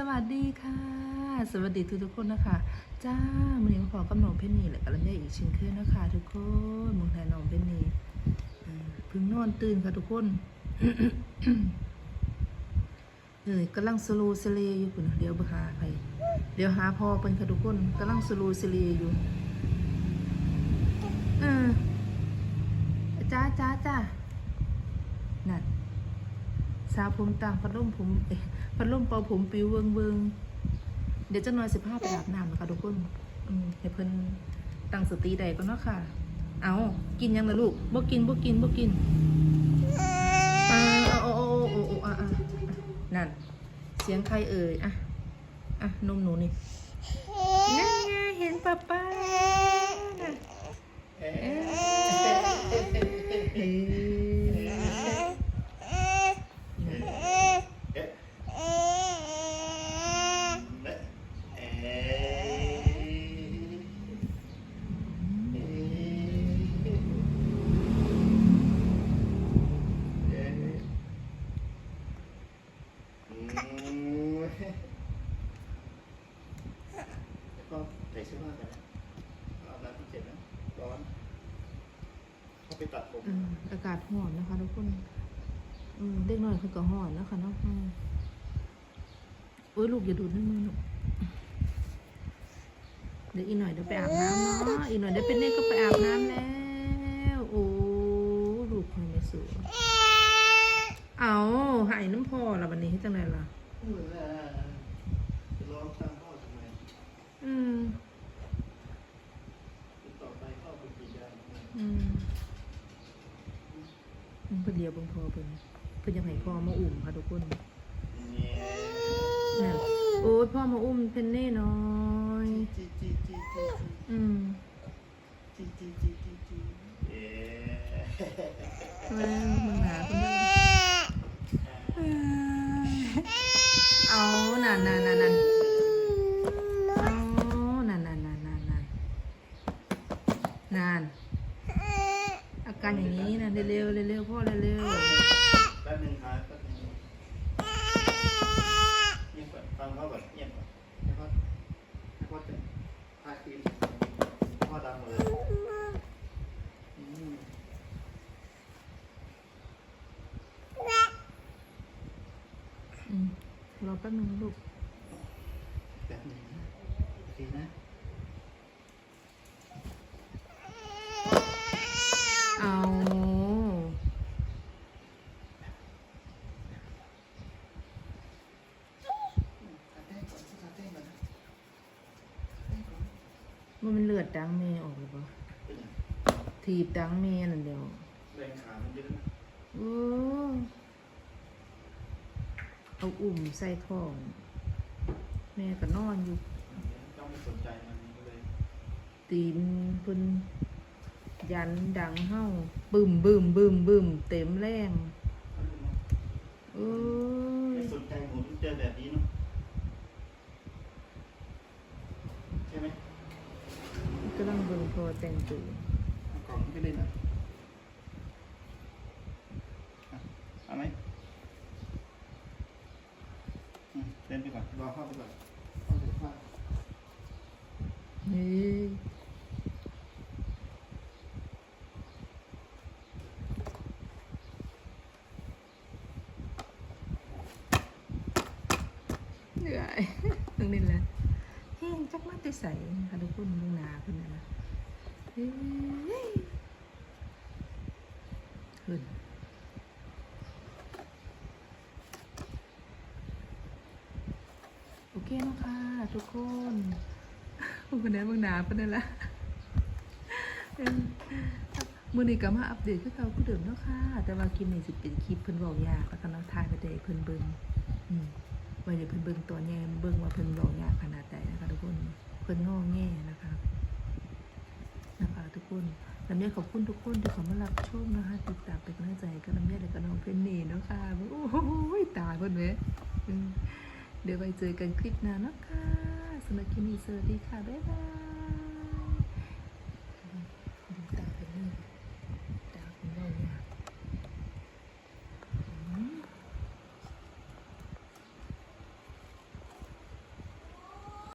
สวัสดีค่ะ สวัสดีทุกทุกๆคนนะคะ จ้ามือนี้มาพอกับน้องเพนนีและกับลำไยอีกชิ้นเคยนะคะ ทุกคนมืองไทยน้องเพนนีพิ่งนอนตื่นค่ะทุกคนเอ้ยกำลังสโลว์สเลย์อยู่คุณเดี๋ยวไปหาไปเดี๋ยวหาพ่อเป็นค่ะทุกคนกำลังสโลว์สเลย์อยู่เออจ้าจ้าจ้านั่น สาวผมต่างพัดลมผมพัดลมเป่าผมปิวเวิงเวิงเดี๋ยวจะนอยสิบห้าไปอาบน้ำนะคะทุกคนอืมให้เพิ่นตั้งสติใดก็เนาะค่ะ เอากินยังนะลูกบ่กินบ่กินบ่กินเออโอ้โอ้โอ้โอ้อะอะนั่น เสียงใครเอ่ยอะอะนมหนูนี่นั่นไงเห็นป้าป้าเอ๊ ส่เสื้อผ้ากันอาบน้ำที่เจ็บนะร้อนเขาไปตัดผมอืมอากาศร้อนนะคะทุกคนอืมเด็กน้อยคือก็ร้อนนะคะเนาะอืมโอ้ยลูกอย่าดูดน้ำมือหนูเดี๋ยวอีกหน่อยเดี๋ยวไปอาบน้ำเนาะอีกหน่อยเดี๋ยวเป็นเน่ก็ไปอาบน้ำแล้วโอ้ลูกคนไม่สวยเอาหายน้ำพอละวันนี้ให้จังไรล่ะเออจะร้องตามพ่อทำไม อืม ต่อไปเข้าไปกี่ยา อืมอืม เพิ่นเดียวเบิ่งพอเพิ่นเพิ่นยังให้พ่อมาอุ่มค่ะทุกคนเนี่ยน่ะโอ้ยพ่อมาอุ้มเพนเน่น้อยจีจีจีจีอืมจีจีจีจีจีเอ๊ะแม่มึงหนาคนเดียวเอานั่นนั่นนั่นนั่นเอานั่นนั่นนั่นนั่นนั่นนั่นอา การอย่างนี้นะเร็วๆเร็วๆพ่อเร็วแป๊บนึงครับแป๊บนึงเงียบก่อนฟังเขาก่อนเงียบก่อนให้พ่อให้พ่อจะพาทีมพ่อดังหมดเลยอืมอืมรอแป๊บนึงลูก แป๊บนึงนะโอเคนะ เอา ตัดแต้มก่อนตัดแต้มก่อนนะ มันเป็นเลือดดังเมย์ออกหรือเปล่าเป็นยังถีบดังเมย์นั่นเดียวแรงขามันเยอะนะโอ้เอาอุ่มใส่ท้อง แม่ก็นอนอยู่ต้องไม่สนใจมันก็เลยตีนเพิ่นยันดังเฮ้าบึมบึมบึมบึมเต็มแรงเอ้ยไม่สนใจหนูเจอแบบนี้เนาะใช่ไหม กำลังเบิ่งพอ แต่งตัวเอากล่องนี้ไปเลยนะอะเอาไหมอืมเล่นไปก่อนรอเข้าไปก่อนเข้าไปก่อนนี่เหนื่อยตรงนี้แหละแห้งจักมาแต่ใส่ค่ะทุกคนดูหนาขึ้นนะนะเฮ้ย ขึ้นโอเคนะค่ะทุกคนพวกคนนี้เบางหนาเป็นนั่ละมือนี้ก็มาอัปเดตคือเก่าคือเดิมเนาะค่ะ แต่ว่าคลินี้สิเป็นคลิปเพิ่นเว้ายากแล้วก็นาะถ่ายไปได้เพิ่นเบิ่งอืมไว้เดี๋ยวเพิ่นเบิ่งตัวแง่เบิ่งว่าเพิ่นเว้ายากขนาดใดนะคะทุกคน เพิ่นงอแง่นะคะ ลำเนียขอบคุณทุกคนที่เขามารับชมนะคะ ติดตามเป็นกำลังใจให้กับลำเนียและกับน้องเพนนี่นะค่ะโอ้โหตายเพิ่นเว้ยเดี๋ยวไปเจอกันคลิปหน้านะคะสำหรับคลิปนี้สวัสดีค่ะ บ๊ายบาย